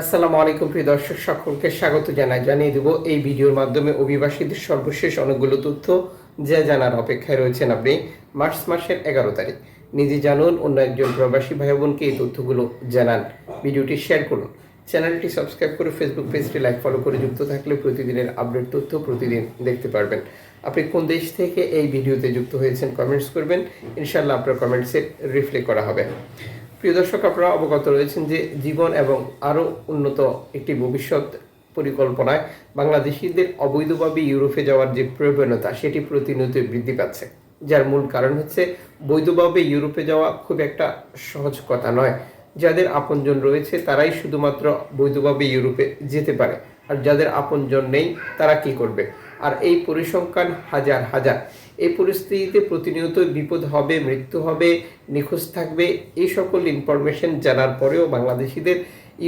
আসসালামু আলাইকুম প্রিয় দর্শক, সকলকে স্বাগত জানাই। জানিয়ে দেব, এই ভিডিওর মাধ্যমে অভিবাসীদের সর্বশেষ অনেকগুলো তথ্য যা জানার অপেক্ষায় রয়েছেন আপনি মার্চ মাসের এগারো তারিখ। নিজে জানুন, অন্য একজন প্রবাসী ভাই বোনকে এই তথ্যগুলো জানান। ভিডিওটি শেয়ার করুন। চ্যানেলটি সাবস্ক্রাইব করে ফেসবুক পেজটি লাইক, ফলো করে যুক্ত থাকলে প্রতিদিনের আপডেট তথ্য প্রতিদিন দেখতে পারবেন। আপনি কোন দেশ থেকে এই ভিডিওতে যুক্ত হয়েছেন, কমেন্টস করবেন। ইনশাল্লাহ আপনার কমেন্টসে রিফ্লেক্ট করা হবে। প্রিয় দর্শক, আপনারা অবগত রয়েছেন যে জীবন এবং আরও উন্নত একটি ভবিষ্যৎ পরিকল্পনায় বাংলাদেশিদের অবৈধভাবে ইউরোপে যাওয়ার যে প্রবণতা, সেটি প্রতিনিয়ত বৃদ্ধি পাচ্ছে। যার মূল কারণ হচ্ছে বৈধভাবে ইউরোপে যাওয়া খুব একটা সহজ কথা নয়। যাদের আপনজন রয়েছে, তারাই শুধুমাত্র বৈধভাবে ইউরোপে যেতে পারে। আর যাদের আপনজন নেই, তারা কি করবে? আর এই পরিসংখ্যান হাজার হাজার এই পরিস্থিতিতে প্রতিনিয়ত বিপদ হবে, মৃত্যু হবে, নিখোঁজ থাকবে এই সকল ইনফরমেশন জানার পরেও বাংলাদেশিদের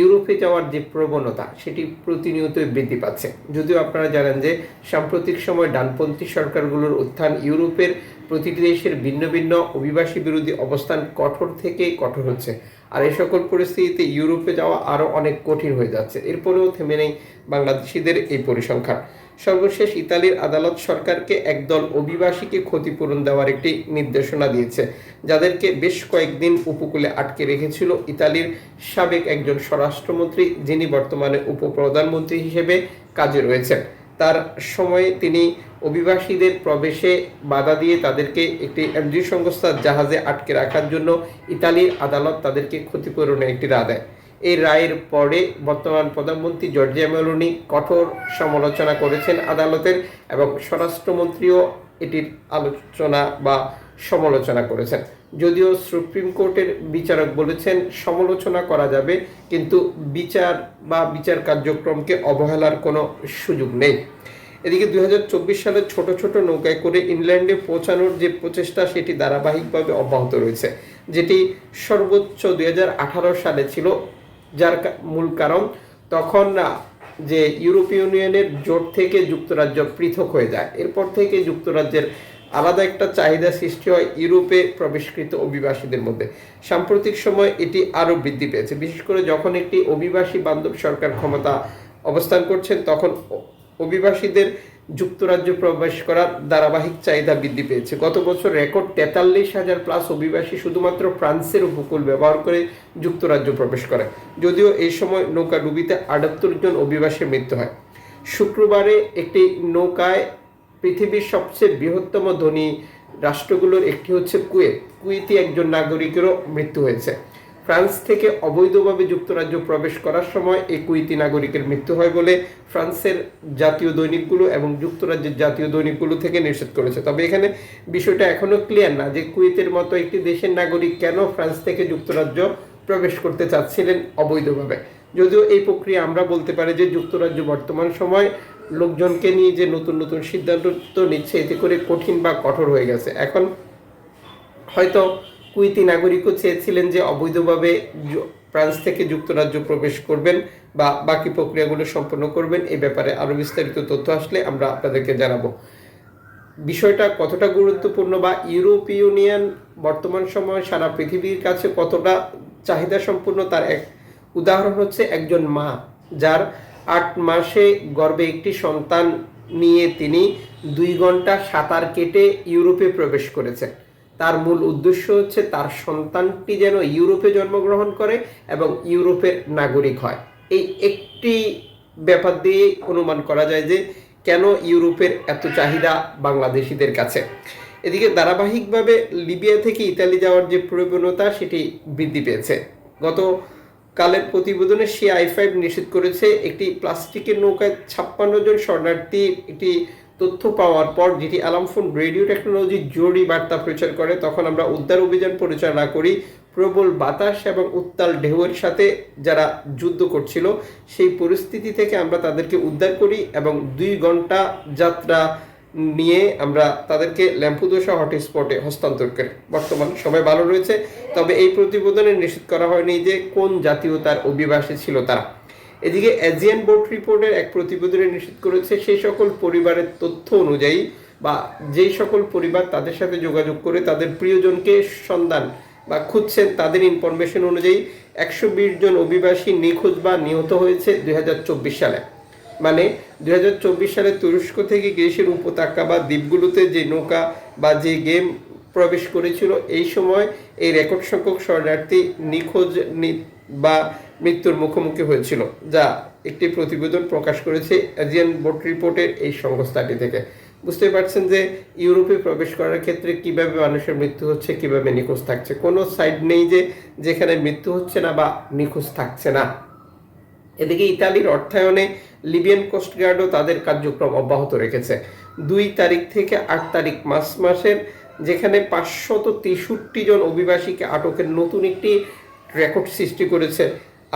ইউরোপে যাওয়ার যে প্রবণতা, সেটি প্রতিনিয়ত বৃদ্ধি পাচ্ছে। যদিও আপনারা জানেন যে সাম্প্রতিক সময় ডানপন্থী সরকারগুলোর উত্থান ইউরোপের প্রতিটি দেশের ভিন্ন ভিন্ন অভিবাসী বিরোধী অবস্থান কঠোর থেকে কঠোর হচ্ছে। আর এই সকল পরিস্থিতিতে ইউরোপে যাওয়া আরও অনেক কঠিন হয়ে যাচ্ছে। এরপরেও থেমে নেই বাংলাদেশিদের এই পরিসংখ্যান। সর্বশেষ ইতালির আদালত সরকারকে একদল অভিবাসীকে ক্ষতিপূরণ দেওয়ার একটি নির্দেশনা দিয়েছে, যাদেরকে বেশ কয়েকদিন উপকূলে আটকে রেখেছিল ইতালির সাবেক একজন স্বরাষ্ট্রমন্ত্রী, যিনি বর্তমানে উপপ্রধানমন্ত্রী হিসেবে কাজে রয়েছেন। তার সময়ে তিনি অভিবাসীদের প্রবেশে বাধা দিয়ে তাদেরকে একটি এনজিও সংস্থার জাহাজে আটকে রাখার জন্য ইতালির আদালত তাদেরকে ক্ষতিপূরণের একটি রায় দেয়। এই রায়ের পরে বর্তমান প্রধানমন্ত্রী জর্জিয়া মেলোনি কঠোর সমালোচনা করেছেন আদালতের এবং স্বরাষ্ট্রমন্ত্রীও এটির আলোচনা বা সমালোচনা করেছেন। যদিও সুপ্রিম কোর্টের বিচারক বলেছেন, সমালোচনা করা যাবে, কিন্তু বিচার বা বিচার কার্যক্রমকে অবহেলার কোনো সুযোগ নেই। এদিকে দুই সালে ছোট ছোট নৌকায় করে ইংল্যান্ডে পৌঁছানোর যে প্রচেষ্টা, সেটি ধারাবাহিকভাবে অব্যাহত রয়েছে, যেটি সর্বোচ্চ দু হাজার আঠারো সালে ছিল যার মূল কারণ তখন না যে ইউরোপীয় ইউনিয়নের জোট থেকে যুক্তরাজ্য পৃথক হয়ে যায়। এরপর থেকে যুক্তরাজ্যের আলাদা একটা চাহিদা সৃষ্টি হয় ইউরোপে প্রবেশকৃত অভিবাসীদের মধ্যে। সাম্প্রতিক সময় এটি আরও বৃদ্ধি পেয়েছে। বিশেষ করে যখন একটি অভিবাসী বান্ধব সরকার ক্ষমতা অবস্থান করছেন, তখন অভিবাসীদের যুক্তরাজ্য প্রবেশ করার ধারাবাহিক চাহিদা বৃদ্ধি পেয়েছে। গত বছর রেকর্ড তেতাল্লিশ হাজার প্লাস অভিবাসী শুধুমাত্র ফ্রান্সের উপকূল ব্যবহার করে যুক্তরাজ্য প্রবেশ করে। যদিও এই সময় নৌকা ডুবিতে আটাত্তর জন অভিবাসীর মৃত্যু হয়। শুক্রবারে একটি নৌকায় পৃথিবীর সবচেয়ে বৃহত্তম ধনী রাষ্ট্রগুলোর একটি হচ্ছে কুয়েত। কুয়েতি একজন নাগরিকেরও মৃত্যু হয়েছে। ফ্রান্স থেকে অবৈধভাবে যুক্তরাজ্য প্রবেশ করার সময় এই কুয়েতি নাগরিকের মৃত্যু হয় বলে ফ্রান্সের জাতীয় দৈনিকগুলো এবং যুক্তরাজ্যের জাতীয় দৈনিকগুলো থেকে নিষেধ করেছে। তবে এখানে বিষয়টা এখনও ক্লিয়ার না যে কুয়েতের মতো একটি দেশের নাগরিক কেন ফ্রান্স থেকে যুক্তরাজ্য প্রবেশ করতে চাচ্ছিলেন অবৈধভাবে। যদিও এই প্রক্রিয়া আমরা বলতে পারি যে যুক্তরাজ্য বর্তমান সময় লোকজনকে নিয়ে যে নতুন নতুন সিদ্ধান্ত নিচ্ছে, এতে করে কঠিন বা কঠোর হয়ে গেছে। এখন হয়তো কুইতি নাগরিকও চেয়েছিলেন যে অবৈধভাবে ফ্রান্স থেকে যুক্তরাজ্য প্রবেশ করবেন বা বাকি প্রক্রিয়াগুলো সম্পন্ন করবেন। এ ব্যাপারে আরও বিস্তারিত তথ্য আসলে আমরা আপনাদেরকে জানাব। বিষয়টা কতটা গুরুত্বপূর্ণ বা ইউরোপীয় ইউনিয়ন বর্তমান সময়ে সারা পৃথিবীর কাছে কতটা চাহিদা সম্পূর্ণ তার এক উদাহরণ হচ্ছে একজন মা, যার আট মাসে গর্বে একটি সন্তান নিয়ে তিনি দুই ঘণ্টা সাঁতার কেটে ইউরোপে প্রবেশ করেছেন। তার মূল উদ্দেশ্য হচ্ছে তার সন্তানটি যেন ইউরোপে জন্মগ্রহণ করে এবং ইউরোপের নাগরিক হয়। এই একটি ব্যাপার দিয়ে অনুমান করা যায় যে কেন ইউরোপের এত চাহিদা বাংলাদেশিদের কাছে। এদিকে ধারাবাহিকভাবে লিবিয়া থেকে ইতালি যাওয়ার যে প্রবণতা, সেটি বৃদ্ধি পেয়েছে। গত কালের প্রতিবেদনে সে আই ফাইভ নিষেধ করেছে, একটি প্লাস্টিকের নৌকায় ছাপ্পান্ন জন শরণার্থী, একটি তথ্য পাওয়ার পর যেটি অ্যালামফোন রেডিও টেকনোলজি জরুরি বার্তা প্রচার করে, তখন আমরা উদ্ধার অভিযান পরিচালনা করি। প্রবল বাতাস এবং উত্তাল ঢেউয়ের সাথে যারা যুদ্ধ করছিল, সেই পরিস্থিতি থেকে আমরা তাদেরকে উদ্ধার করি এবং দুই ঘণ্টা যাত্রা নিয়ে আমরা তাদেরকে ল্যাম্পুদোসা হটস্পটে হস্তান্তর করি। বর্তমান সবাই ভালো রয়েছে, তবে এই প্রতিবেদনে নিশ্চিত করা হয়নি যে কোন জাতীয়তার অভিবাসী ছিল তারা। এদিকে এজিয়ান বোর্ড রিপোর্টের এক প্রতিবেদনে নিশ্চিত করেছে, সেই সকল পরিবারের তথ্য অনুযায়ী বা যেই সকল পরিবার তাদের সাথে যোগাযোগ করে তাদের প্রিয়জনকে সন্ধান বা খুঁজছেন তাদের ইনফরমেশন অনুযায়ী একশো বিশ জন অভিবাসী নিখোঁজ বা নিহত হয়েছে দুই হাজার চব্বিশ সালে। মানে দুই হাজার চব্বিশ সালে তুরস্ক থেকে গ্রিসের উপত্যকা বা দ্বীপগুলোতে যে নৌকা বা যে গেম প্রবেশ করেছিল, এই সময় এই রেকর্ড সংখ্যক শরণার্থী নিখোঁজ বা মৃত্যুর মুখোমুখি হয়েছিল, যা একটি প্রতিবেদন প্রকাশ করেছে এজিয়ান বোট রিপোর্টের এই সংস্থাটি থেকে। বুঝতে পারছেন যে ইউরোপে প্রবেশ করার ক্ষেত্রে কীভাবে মানুষের মৃত্যু হচ্ছে, কীভাবে নিখোঁজ থাকছে। কোনো সাইড নেই যে যেখানে মৃত্যু হচ্ছে না বা নিখোঁজ থাকছে না। এদিকে ইতালির অর্থায়নে লিবিয়ান কোস্টগার্ডও তাদের কার্যক্রম অব্যাহত রেখেছে। দুই তারিখ থেকে আট তারিখ মাস মাসের, যেখানে পাঁচশত তেষট্টি জন অভিবাসীকে আটকের নতুন একটি রেকর্ড সৃষ্টি করেছে।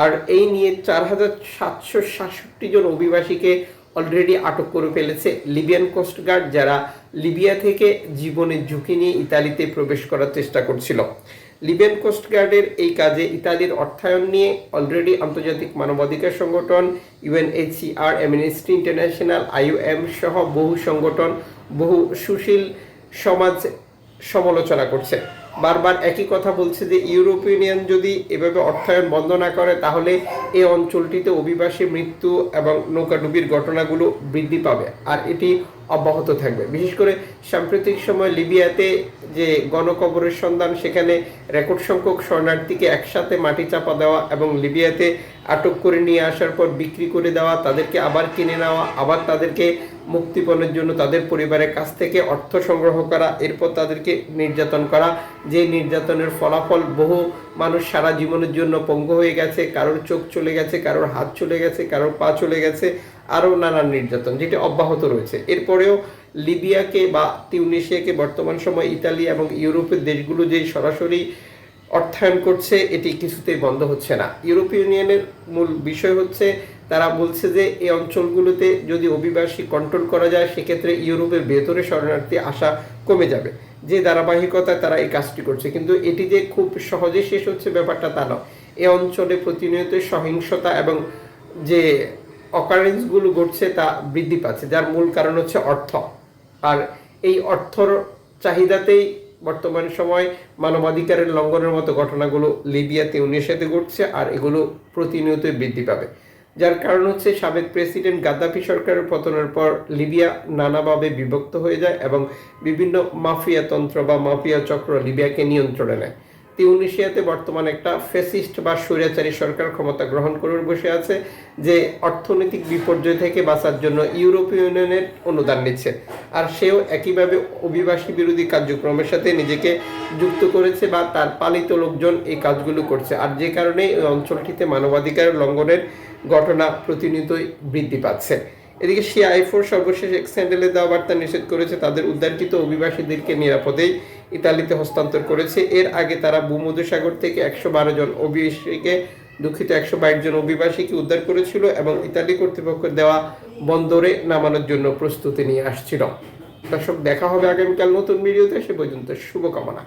আর এই নিয়ে চার হাজার সাতশো সাতষট্টি জন অভিবাসীকে অলরেডি আটক করে ফেলেছে লিবিয়ান কোস্টগার্ড যারা লিবিয়া থেকে জীবনের ঝুঁকি নিয়ে ইতালিতে প্রবেশ করার চেষ্টা করছিল। লিবিয়ান কোস্টগার্ডের এই কাজে ইতালির অর্থায়ন নিয়ে অলরেডি আন্তর্জাতিক মানবাধিকার সংগঠন ইউএনএইচসিআর অ্যামনেস্টি ইন্টারন্যাশনাল আইওএম সহ বহু সংগঠন, বহু সুশীল সমাজ সমালোচনা করছে। বারবার একই কথা বলছে যে ইউরোপীয় ইউনিয়ন যদি এভাবে অর্থায়ন বন্ধ না করে, তাহলে এই অঞ্চলটিতে অভিবাসী মৃত্যু এবং নৌকাডুবির ঘটনাগুলো বৃদ্ধি পাবে আর এটি অব্যাহত থাকবে। বিশেষ করে সাম্প্রতিক সময় লিবিয়াতে যে গণকবরের সন্ধান, সেখানে রেকর্ড সংখ্যক শরণার্থীকে একসাথে মাটি চাপা দেওয়া এবং লিবিয়াতে আটক করে নিয়ে আসার পর বিক্রি করে দেওয়া, তাদেরকে আবার কিনে নেওয়া, আবার তাদেরকে মুক্তিপণের জন্য তাদের পরিবারের কাছ থেকে অর্থ সংগ্রহ করা, এরপর তাদেরকে নির্যাতন করা। যে নির্যাতনের ফলাফল বহু মানুষ সারা জীবনের জন্য পঙ্গু হয়ে গেছে, কারোর চোখ চলে গেছে, কারোর হাত চলে গেছে, কারোর পা চলে গেছে, আরও নানান নির্যাতন, যেটি অব্যাহত রয়েছে। এরপরেও লিবিয়াকে বা তিউনিশিয়াকে বর্তমান সময় ইতালি এবং ইউরোপের দেশগুলো যে সরাসরি অর্থায়ন করছে, এটি কিছুতেই বন্ধ হচ্ছে না। ইউরোপীয় ইউনিয়নের মূল বিষয় হচ্ছে, তারা বলছে যে এই অঞ্চলগুলোতে যদি অভিবাসী কন্ট্রোল করা যায়, সেক্ষেত্রে ইউরোপের ভেতরে শরণার্থী আসা কমে যাবে। যে ধারাবাহিকতায় তারা এই কাজটি করছে। কিন্তু এটি যে খুব সহজে শেষ হচ্ছে ব্যাপারটা তা নয়। এ অঞ্চলে প্রতিনিয়ত সহিংসতা এবং যে অকারেন্সগুলো ঘটছে তা বৃদ্ধি পাচ্ছে, যার মূল কারণ হচ্ছে অর্থ। আর এই অর্থর চাহিদাতেই বর্তমান সময় মানবাধিকারের লঙ্ঘনের মতো ঘটনাগুলো লিবিয়াতে সাথে ঘটছে আর এগুলো প্রতিনিয়ত বৃদ্ধি পাবে। যার কারণ হচ্ছে সাবেক প্রেসিডেন্ট গাদ্দাফি সরকারের পতনের পর লিবিয়া নানাভাবে বিভক্ত হয়ে যায় এবং বিভিন্ন মাফিয়া তন্ত্র বা মাফিয়া চক্র লিবিয়াকে নিয়ন্ত্রণে নেয়। তিউনিশিয়াতে বর্তমানে একটা ফেসিস্ট বা স্বৈরাচারী সরকার ক্ষমতা গ্রহণ করে বসে আছে, যে অর্থনৈতিক বিপর্যয় থেকে বাঁচার জন্য ইউরোপীয় ইউনিয়নের অনুদান নিচ্ছে। আর সেও একইভাবে অভিবাসী বিরোধী কার্যক্রমের সাথে নিজেকে যুক্ত করেছে বা তার পালিত লোকজন এই কাজগুলো করছে। আর যে কারণে এই অঞ্চলটিতে মানবাধিকার লঙ্ঘনের ঘটনা প্রতিনিয়তই বৃদ্ধি পাচ্ছে। এদিকে সিআই ফোর সর্বশেষ এক স্যান্ডেলে দেওয়া বার্তা নিষেধ করেছে, তাদের উদ্ধারকৃত অভিবাসীদেরকে নিরাপদেই ইতালিতে হস্তান্তর করেছে। এর আগে তারা ভূমধ্যসাগর থেকে একশো বারো জন অভিবাসীকে, দুঃখিত, একশো বাইশ জন অভিবাসীকে উদ্ধার করেছিল এবং ইতালি কর্তৃপক্ষ দেওয়া বন্দরে নামানোর জন্য প্রস্তুতি নিয়ে আসছিল। দর্শক, দেখা হবে আগামীকাল নতুন ভিডিওতে। সে পর্যন্ত শুভকামনা।